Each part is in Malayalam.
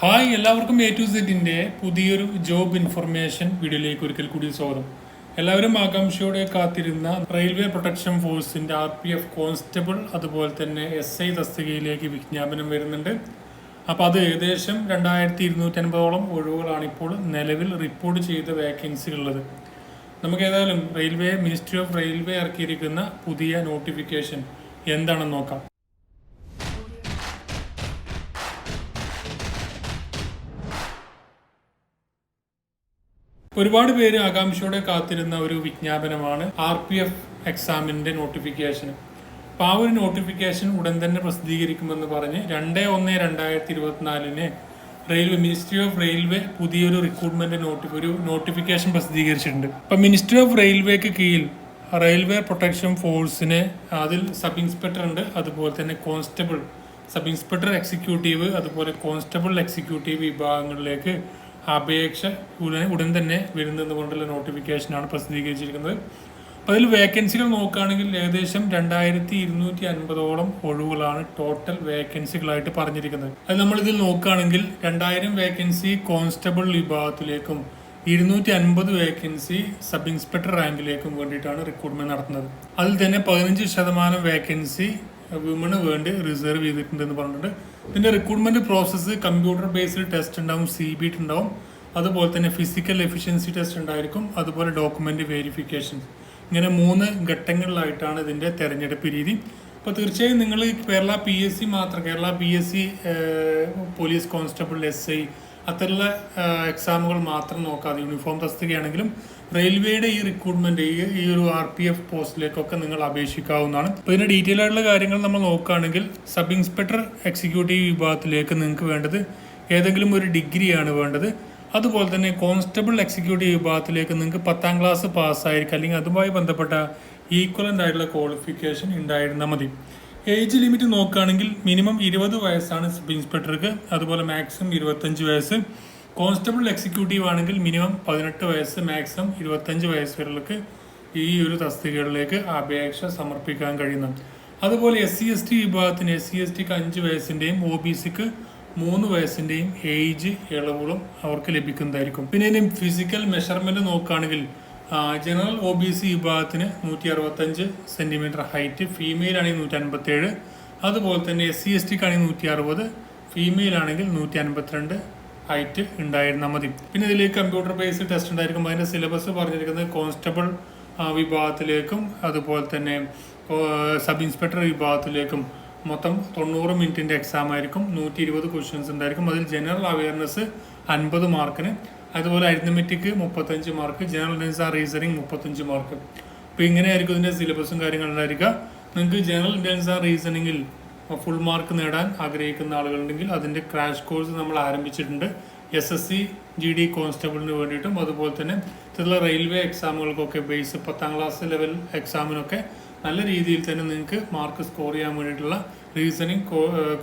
ഹായ് എല്ലാവർക്കും എ ടു സെറ്റിന്റെ പുതിയൊരു ജോബ് ഇൻഫർമേഷൻ വീഡിയോയിലേക്ക് ഒരിക്കൽ കൂടി സ്വാഗതം. എല്ലാവരും ആകാംക്ഷയോടെ കാത്തിരുന്ന റെയിൽവേ പ്രൊട്ടക്ഷൻ ഫോഴ്സിന്റെ ആർ പി എഫ് കോൺസ്റ്റബിൾ അതുപോലെ തന്നെ എസ് ഐ തസ്തികയിലേക്ക് വിജ്ഞാപനം വരുന്നുണ്ട്. അപ്പോൾ അത് ഏകദേശം രണ്ടായിരത്തി ഇരുന്നൂറ്റി അൻപതോളം ഒഴിവുകളാണ് ഇപ്പോൾ നിലവിൽ റിപ്പോർട്ട് ചെയ്ത വേക്കൻസികളുള്ളത് നമുക്ക് ഏതായാലും റെയിൽവേ മിനിസ്ട്രി ഓഫ് റെയിൽവേ ഇറക്കിയിരിക്കുന്ന പുതിയ നോട്ടിഫിക്കേഷൻ എന്താണെന്ന് നോക്കാം. ഒരുപാട് പേര് ആകാംക്ഷയോടെ കാത്തിരുന്ന ഒരു വിജ്ഞാപനമാണ് ആർ പി എഫ് എക്സാമിന്റെ നോട്ടിഫിക്കേഷൻ അപ്പൊ ആ ഒരു നോട്ടിഫിക്കേഷൻ ഉടൻ തന്നെ പ്രസിദ്ധീകരിക്കുമെന്ന് പറഞ്ഞ് രണ്ട് ഒന്ന് രണ്ടായിരത്തി ഇരുപത്തിനാലിന് റെയിൽവേ മിനിസ്ട്രി ഓഫ് റെയിൽവേ പുതിയൊരു റിക്രൂട്ട്മെന്റ് നോട്ടി ഒരു നോട്ടിഫിക്കേഷൻ പ്രസിദ്ധീകരിച്ചിട്ടുണ്ട്. അപ്പൊ മിനിസ്ട്രി ഓഫ് റെയിൽവേക്ക് കീഴിൽ റെയിൽവേ പ്രൊട്ടക്ഷൻ ഫോഴ്സിന് അതിൽ സബ് ഇൻസ്പെക്ടർ ഉണ്ട്. അതുപോലെ തന്നെ കോൺസ്റ്റബിൾ സബ് ഇൻസ്പെക്ടർ എക്സിക്യൂട്ടീവ് അതുപോലെ കോൺസ്റ്റബിൾ എക്സിക്യൂട്ടീവ് വിഭാഗങ്ങളിലേക്ക് അപേക്ഷ ഉടൻ ഉടൻ തന്നെ വരുന്നത് കൊണ്ടുള്ള നോട്ടിഫിക്കേഷനാണ് പ്രസിദ്ധീകരിച്ചിരിക്കുന്നത്. അപ്പോൾ അതിൽ വേക്കൻസികൾ നോക്കുകയാണെങ്കിൽ ഏകദേശം രണ്ടായിരത്തി ഇരുന്നൂറ്റി അൻപതോളം ഒഴിവുകളാണ് ടോട്ടൽ വേക്കൻസികളായിട്ട് പറഞ്ഞിരിക്കുന്നത്. അത് നമ്മളിതിൽ നോക്കുകയാണെങ്കിൽ രണ്ടായിരം വേക്കൻസി കോൺസ്റ്റബിൾ വിഭാഗത്തിലേക്കും ഇരുന്നൂറ്റി അൻപത് വേക്കൻസി സബ് ഇൻസ്പെക്ടർ റാങ്കിലേക്കും വേണ്ടിയിട്ടാണ് റിക്രൂട്ട്മെന്റ് നടത്തുന്നത്. അതിൽ തന്നെ പതിനഞ്ച് ശതമാനം വേക്കൻസി വിമണ് വേണ്ടി റിസർവ് ചെയ്തിട്ടുണ്ടെന്ന് പറഞ്ഞിട്ടുണ്ട്. ഇതിന്റെ recruitment process computer based test ഉണ്ടാവും സി ബി ടി ഉണ്ടാവും. അതുപോലെ തന്നെ ഫിസിക്കൽ എഫിഷ്യൻസി ടെസ്റ്റ് ഉണ്ടായിരിക്കും. അതുപോലെ ഡോക്യുമെന്റ് വെരിഫിക്കേഷൻ ഇങ്ങനെ മൂന്ന് ഘട്ടങ്ങളിലായിട്ടാണ് ഇതിന്റെ തെരഞ്ഞെടുപ്പ് രീതി. അപ്പോൾ തീർച്ചയായും നിങ്ങൾ കേരള പി എസ് സി മാത്രം Kerala P S C police constable S I അത്തരമുള്ള എക്സാമുകൾ മാത്രം നോക്കാതെ യൂണിഫോം തസ്തികയാണെങ്കിലും റെയിൽവേയുടെ ഈ റിക്രൂട്ട്മെന്റ് ഈ ഒരു ആർ പി എഫ് പോസ്റ്റിലേക്കൊക്കെ നിങ്ങൾ അപേക്ഷിക്കാവുന്നതാണ്. അപ്പോൾ ഇതിന്റെ ഡീറ്റെയിൽ ആയിട്ടുള്ള കാര്യങ്ങൾ നമ്മൾ നോക്കുകയാണെങ്കിൽ സബ് ഇൻസ്പെക്ടർ എക്സിക്യൂട്ടീവ് വിഭാഗത്തിലേക്ക് നിങ്ങൾക്ക് വേണ്ടത് ഏതെങ്കിലും ഒരു ഡിഗ്രിയാണ് വേണ്ടത്. അതുപോലെ തന്നെ കോൺസ്റ്റബിൾ എക്സിക്യൂട്ടീവ് വിഭാഗത്തിലേക്ക് നിങ്ങൾക്ക് പത്താം ക്ലാസ് പാസ്സായിരിക്കും അല്ലെങ്കിൽ അതുമായി ബന്ധപ്പെട്ട ഈക്വലന്റ് ആയിട്ടുള്ള ക്വാളിഫിക്കേഷൻ ഉണ്ടായിരുന്നാൽ മതി. ഏജ് ലിമിറ്റ് നോക്കുകയാണെങ്കിൽ മിനിമം ഇരുപത് വയസ്സാണ് സബ് ഇൻസ്പെക്ടർക്ക്. അതുപോലെ മാക്സിമം ഇരുപത്തഞ്ച് വയസ്സ്. കോൺസ്റ്റബിൾ എക്സിക്യൂട്ടീവ് ആണെങ്കിൽ മിനിമം പതിനെട്ട് വയസ്സ് മാക്സിമം ഇരുപത്തഞ്ച് വയസ്സ് വരെയുള്ളവർക്ക് ഈ ഒരു തസ്തികകളിലേക്ക് അപേക്ഷ സമർപ്പിക്കാൻ കഴിയുന്നു. അതുപോലെ എസ് സി എസ് ടി വിഭാഗത്തിന് എസ് സി എസ് ടിക്ക് അഞ്ച് വയസ്സിന്റെയും ഒ ബി സിക്ക് മൂന്ന് വയസ്സിന്റെയും ഏജ് ഇളവുകളും അവർക്ക് ലഭിക്കുന്നതായിരിക്കും. പിന്നെ ഇനി ഫിസിക്കൽ മെഷർമെന്റ് നോക്കുകയാണെങ്കിൽ ജനറൽ ഒ ബി സി വിഭാഗത്തിന് നൂറ്റി അറുപത്തഞ്ച് സെന്റിമീറ്റർ ഹൈറ്റ് ഫീമെയിൽ ആണെങ്കിൽ നൂറ്റി അൻപത്തേഴ് അതുപോലെ തന്നെ എസ് സി എസ് ടിക്ക് ആണെങ്കിൽ നൂറ്റി അറുപത് ഫീമെയിൽ ആണെങ്കിൽ നൂറ്റി അൻപത്തിരണ്ട് ഹൈറ്റ് ഉണ്ടായിരുന്നാൽ മതി. പിന്നെ ഇതിലേക്ക് കമ്പ്യൂട്ടർ ബേസ്ഡ് ടെസ്റ്റ് ഉണ്ടായിരിക്കും. അതിന്റെ സിലബസ് പറഞ്ഞിരിക്കുന്നത് കോൺസ്റ്റബിൾ വിഭാഗത്തിലേക്കും അതുപോലെ തന്നെ സബ് ഇൻസ്പെക്ടർ വിഭാഗത്തിലേക്കും. മൊത്തം തൊണ്ണൂറ് മിനിറ്റിന്റെ എക്സാം ആയിരിക്കും. നൂറ്റി ഇരുപത് ക്വസ്റ്റ്യൻസ് ഉണ്ടായിരിക്കും. അതിൽ ജനറൽ അവയർനെസ് അൻപത് മാർക്കിന് അതുപോലെ അരിത്മെറ്റിക് മുപ്പത്തഞ്ച് മാർക്ക് ജനറൽ ഇന്റലിജൻസ് ആ റീസണിങ് മുപ്പത്തഞ്ച് മാർക്ക് അപ്പോൾ ഇങ്ങനെയായിരിക്കും ഇതിന്റെ സിലബസും കാര്യങ്ങളുണ്ടായിരിക്കുക നിങ്ങൾക്ക് ജനറൽ ഇന്റലിജൻസ് ആ റീസണിങ്ങിൽ ഫുൾ മാർക്ക് നേടാൻ ആഗ്രഹിക്കുന്ന ആളുകളുണ്ടെങ്കിൽ അതിന്റെ ക്രാഷ് കോഴ്സ് നമ്മൾ ആരംഭിച്ചിട്ടുണ്ട്. S S C G D കോൺസ്റ്റബിളിന് വേണ്ടിയിട്ടും അതുപോലെ തന്നെ ഇത്തരത്തിലുള്ള റെയിൽവേ എക്സാമുകൾക്കൊക്കെ ബേസ് പത്താം ക്ലാസ് ലെവൽ എക്സാമിനൊക്കെ നല്ല രീതിയിൽ തന്നെ നിങ്ങൾക്ക് മാർക്ക് സ്കോർ ചെയ്യാൻ വേണ്ടിയിട്ടുള്ള റീസണിങ്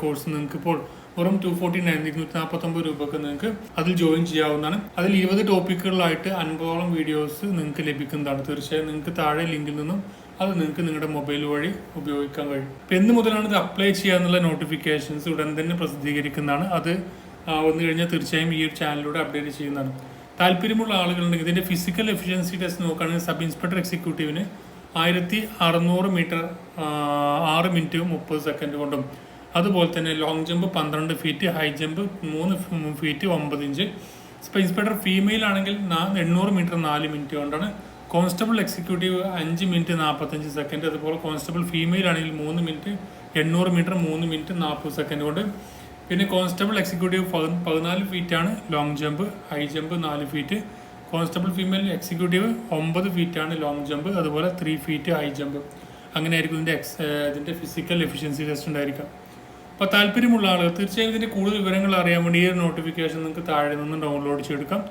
കോഴ്സ് നിങ്ങൾക്ക് ഇപ്പോൾ വെറും ടു ഫോർട്ടി നയൻ ഇരുന്നൂറ്റി നാൽപ്പത്തൊമ്പത് രൂപക്ക് നിങ്ങൾക്ക് അതിൽ ജോയിൻ ചെയ്യാവുന്നതാണ്. അതിൽ ഇരുപത് ടോപ്പിക്കുകളിലായിട്ട് അൻപതോളം വീഡിയോസ് നിങ്ങൾക്ക് ലഭിക്കുന്നതാണ് തീർച്ചയായും നിങ്ങൾക്ക് താഴെ ലിങ്കിൽ നിന്നും അത് നിങ്ങൾക്ക് നിങ്ങളുടെ മൊബൈൽ വഴി ഉപയോഗിക്കാൻ കഴിയും. ഇപ്പം എന്ന് മുതലാണ് ഇത് അപ്ലൈ ചെയ്യാന്നുള്ള നോട്ടിഫിക്കേഷൻസ് ഉടൻ തന്നെ പ്രസിദ്ധീകരിക്കുന്നതാണ്. അത് വന്നു കഴിഞ്ഞാൽ തീർച്ചയായും ഈ ഒരു ചാനലിലൂടെ അപ്ഡേറ്റ് ചെയ്യുന്നതാണ്. താല്പര്യമുള്ള ആളുകളുണ്ടെങ്കിൽ ഇതിന്റെ ഫിസിക്കൽ എഫിഷ്യൻസി ടെസ്റ്റ് നോക്കുകയാണെങ്കിൽ സബ് ഇൻസ്പെക്ടർ എക്സിക്യൂട്ടീവിന് ആയിരത്തി അറുന്നൂറ് മീറ്റർ ആറ് മിനിറ്റ് മുപ്പത് സെക്കൻഡ് കൊണ്ടും. അതുപോലെ തന്നെ ലോങ് ജമ്പ് പന്ത്രണ്ട് ഫീറ്റ് ഹൈ ജമ്പ് മൂന്ന് ഫീറ്റ് ഒമ്പത് ഇഞ്ച് സ്പേസ് ഫീമെയിൽ ആണെങ്കിൽ എണ്ണൂറ് മീറ്റർ നാല് മിനിറ്റ് കൊണ്ടാണ്. കോൺസ്റ്റബിൾ എക്സിക്യൂട്ടീവ് അഞ്ച് മിനിറ്റ് നാൽപ്പത്തഞ്ച് സെക്കൻഡ്. അതുപോലെ കോൺസ്റ്റബിൾ ഫീമെയിൽ ആണെങ്കിൽ മൂന്ന് മിനിറ്റ് എണ്ണൂറ് മീറ്റർ മൂന്ന് മിനിറ്റ് നാൽപ്പത് സെക്കൻഡ് കൊണ്ട്. പിന്നെ കോൺസ്റ്റബിൾ എക്സിക്യൂട്ടീവ് പതിനാല് ഫീറ്റാണ് ലോങ് ജമ്പ് ഹൈ ജമ്പ് നാല് ഫീറ്റ് കോൺസ്റ്റബിൾ ഫീമെയിൽ എക്സിക്യൂട്ടീവ് ഒമ്പത് ഫീറ്റാണ് ലോങ് ജമ്പ് അതുപോലെ ത്രീ ഫീറ്റ് ഹൈ ജമ്പ് അങ്ങനെ ആയിരിക്കും ഇതിന്റെ എക്സ് ഇതിന്റെ ഫിസിക്കൽ എഫിഷ്യൻസി ടെസ്റ്റ് ഉണ്ടായിരിക്കാം അപ്പോൾ താല്പര്യമുള്ള ആളുകൾ തീർച്ചയായും ഇതിന്റെ കൂടുതൽ വിവരങ്ങൾ അറിയാൻ വേണ്ടി ഈ ഒരു നോട്ടിഫിക്കേഷൻ നിങ്ങൾക്ക് താഴെ നിന്ന് ഡൗൺലോഡ് ചെയ്തെടുക്കാം.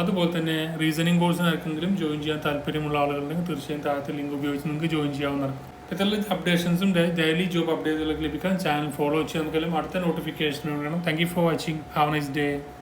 അതുപോലെ തന്നെ റീസണിങ് കോഴ്സിന് ആർക്കെങ്കിലും ജോയിൻ ചെയ്യാൻ താല്പര്യമുള്ള ആളുകളുണ്ടെങ്കിൽ തീർച്ചയായും താഴത്തെ ലിങ്ക് ഉപയോഗിച്ച് നിങ്ങൾക്ക് ജോയിൻ ചെയ്യാവുന്നതാണ്. ഇത്തരത്തിലുള്ള അപ്ഡേഷൻസും ഡെയിലി ജോബ് അപ്ഡേറ്റുകളൊക്കെ ലഭിക്കാൻ ചാനൽ ഫോളോ ചെയ്യാൻ നമുക്കെല്ലാം അടുത്ത നോട്ടിഫിക്കേഷൻ വേണം thank you for watching have nice day